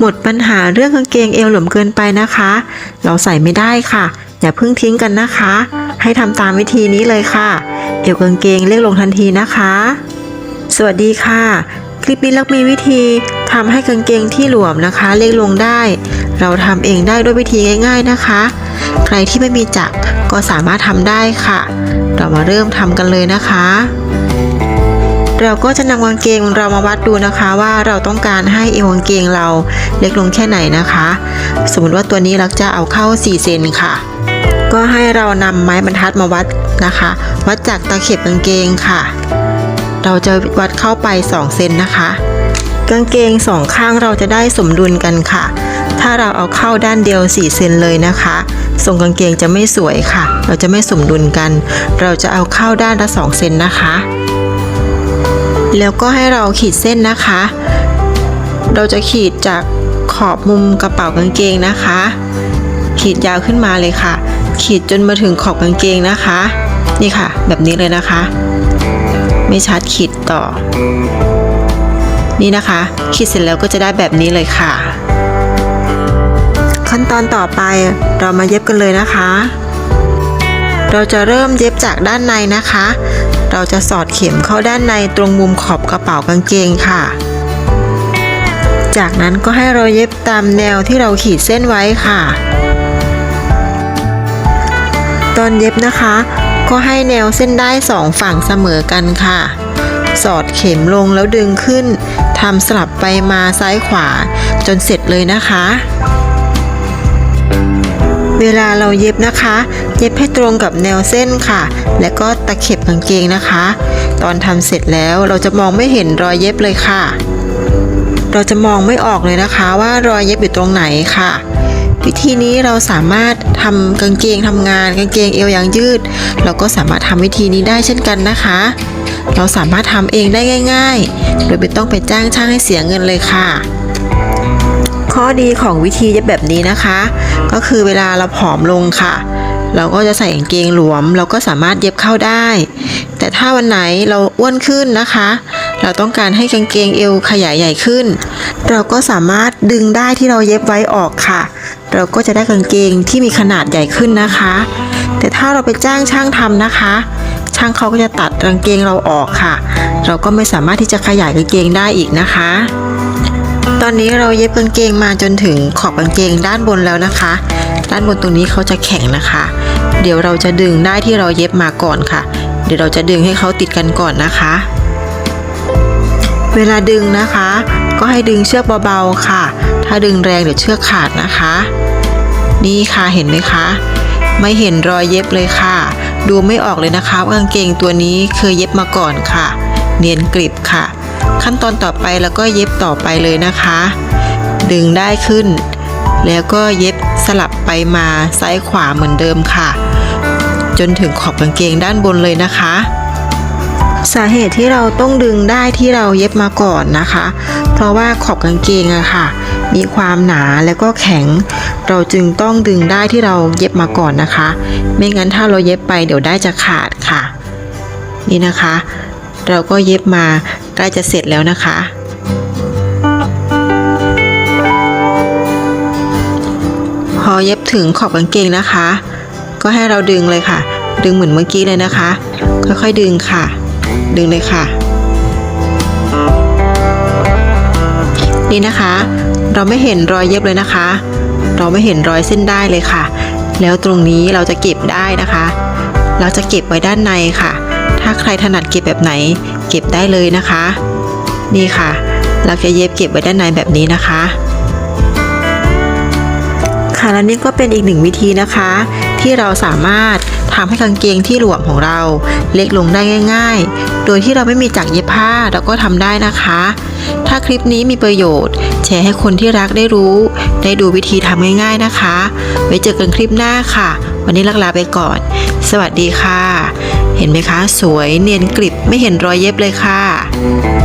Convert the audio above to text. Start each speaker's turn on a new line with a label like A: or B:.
A: หมดปัญหาเรื่องกางเกงเอวหลวมเกินไปนะคะ เราใส่ไม่ได้ค่ะ อย่าเพิ่งทิ้งกันนะคะ ให้ทำตามวิธีนี้เลยค่ะ เอวกางเกงเล็กลงทันทีนะคะ สวัสดีค่ะ คลิปนี้ลักมีวิธีทำให้กางเกงที่หลวมนะคะ เล็กลงได้ เราทำเองได้ด้วยวิธีง่าย ๆนะคะ ใครที่ไม่มีจักรก็สามารถทำได้ค่ะ เรามาเริ่มทำกันเลยนะคะ เราก็จะนำกางเกงเรามาวัดดูนะคะว่าเราต้องการให้เอวกางเกงเราเล็กลงแค่ไหนนะคะ สมมติว่าตัวนี้เราจะเอาเข้า 4 เซนค่ะ ก็ให้เรานำไม้บรรทัดมาวัดนะคะ วัดจากตะเข็บกางเกงค่ะ เราจะวัดเข้าไป 2 เซนนะคะ กางเกงสองข้างเราจะได้สมดุลกันค่ะ ถ้าเราเอาเข้าด้านเดียว 4 เซนเลยนะคะทรงกางเกงจะไม่สวยค่ะ เราจะไม่สมดุลกัน เราจะเอาเข้าด้านละ 2 เซนนะคะ แล้วก็ให้เราขีดเส้นนะคะ เราจะขีดจากขอบมุมกระเป๋ากางเกงนะคะ ขีดยาวขึ้นมาเลยค่ะ ขีดจนมาถึงขอบกางเกงนะคะ นี่ค่ะ แบบนี้เลยนะคะ ไม่ชัดขีดต่อ นี่นะคะ ขีดเสร็จแล้วก็จะได้แบบนี้เลยค่ะ ขั้นตอนต่อไปเรามาเย็บกันเลยนะคะ เราจะเริ่มเย็บจากด้านในนะคะ เราจะสอดเข็มเข้าด้านในตรงมุมขอบกระเป๋ากางเกงค่ะ จากนั้นก็ให้เราเย็บตามแนวที่เราขีดเส้นไว้ค่ะ ตอนเย็บนะคะ ก็ให้แนวเส้นได้สองฝั่งเสมอกันค่ะ สอดเข็มลงแล้วดึงขึ้นทำสลับไปมาซ้ายขวาจนเสร็จเลยนะคะเวลาเราเย็บนะคะ เย็บให้ตรงกับแนวเส้นค่ะ และก็ตะเข็บกางเกงนะคะ ตอนทำเสร็จแล้วเราจะมองไม่เห็นรอยเย็บเลยค่ะ เราจะมองไม่ออกเลยนะคะว่ารอยเย็บอยู่ตรงไหนค่ะวิธีนี้เราสามารถทำกางเกงทำงาน กางเกงเอวยางยืด เราก็สามารถทำวิธีนี้ได้เช่นกันนะคะ เราสามารถทำเองได้ง่าย ๆ โดยไม่ต้องไปจ้างช่างให้เสียเงินเลยค่ะ ข้อดีของวิธีเย็บแบบนี้นะคะ ก็คือเวลาเราผอมลงค่ะ เราก็จะใส่กางเกงหลวม เราก็สามารถเย็บเข้าได้ แต่ถ้าวันไหนเราอ้วนขึ้นนะคะ เราต้องการให้กางเกงเอวขยายใหญ่ขึ้น เราก็สามารถดึงได้ที่เราเย็บไว้ออกค่ะ เราก็จะได้กางเกงที่มีขนาดใหญ่ขึ้นนะคะ แต่ถ้าเราไปจ้างช่างทำนะคะ ช่างเขาก็จะตัดกางเกงเราออกค่ะ เราก็ไม่สามารถที่จะขยายกางเกงได้อีกนะคะตอนนี้เราเย็บกางเกงมาจนถึงขอบกางเกงด้านบนแล้วนะคะ ด้านบนตรงนี้เขาจะแข็งนะคะ เดี๋ยวเราจะดึงได้ที่เราเย็บมาก่อนค่ะ เดี๋ยวเราจะดึงให้เขาติดกันก่อนนะคะ เวลาดึงนะคะ ก็ให้ดึงเชือกเบาๆค่ะ ถ้าดึงแรงเดี๋ยวเชือกขาดนะคะ นี่ค่ะเห็นไหมคะ ไม่เห็นรอยเย็บเลยค่ะ ดูไม่ออกเลยนะคะว่ากางเกงตัวนี้เคยเย็บมาก่อนค่ะ เนียนกริบค่ะ ขั้นตอนต่อไปแล้วก็เย็บต่อไปเลยนะคะ ดึงได้ขึ้น แล้วก็เย็บ สลับไปมาซ้ายขวาเหมือนเดิมค่ะ จนถึงขอบกางเกงด้านบนเลยนะคะ สาเหตุที่เราต้องดึงได้ที่เราเย็บมาก่อนนะคะ เพราะว่าขอบกางเกงอะค่ะ มีความหนาแล้วก็แข็ง เราจึงต้องดึงได้ที่เราเย็บมาก่อนนะคะ ไม่งั้นถ้าเราเย็บไปเดี๋ยวได้จะขาดค่ะ นี่นะคะ เราก็เย็บมาใกล้จะเสร็จแล้วนะคะ ถึงขอบกางเกงนะคะ ก็ให้เราดึงเลยค่ะ ดึงเหมือนเมื่อกี้เลยนะคะ ค่อยๆดึงค่ะ ดึงเลยค่ะ นี่นะคะ เราไม่เห็นรอยเย็บเลยนะคะ เราไม่เห็นรอยเส้นได้เลยค่ะ แล้วตรงนี้เราจะเก็บได้นะคะ เราจะเก็บไว้ด้านในค่ะ ถ้าใครถนัดเก็บแบบไหน เก็บได้เลยนะคะ นี่ค่ะ เราจะเย็บเก็บไว้ด้านในแบบนี้นะคะค่ะ และนี่ก็เป็นอีกหนึ่งวิธีนะคะ ที่เราสามารถทำให้กางเกงที่หลวมของเราเล็กลงได้ง่าย ๆ โดยที่เราไม่มีจักรเย็บผ้าเราก็ทำได้นะคะ ถ้าคลิปนี้มีประโยชน์ แชร์ให้คนที่รักได้รู้ ได้ดูวิธีทำง่ายๆนะคะ ไว้เจอกันคลิปหน้าค่ะ วันนี้ลักลาไปก่อน สวัสดีค่ะ เห็นไหมคะ สวยเนียนกริบไม่เห็นรอยเย็บเลยค่ะ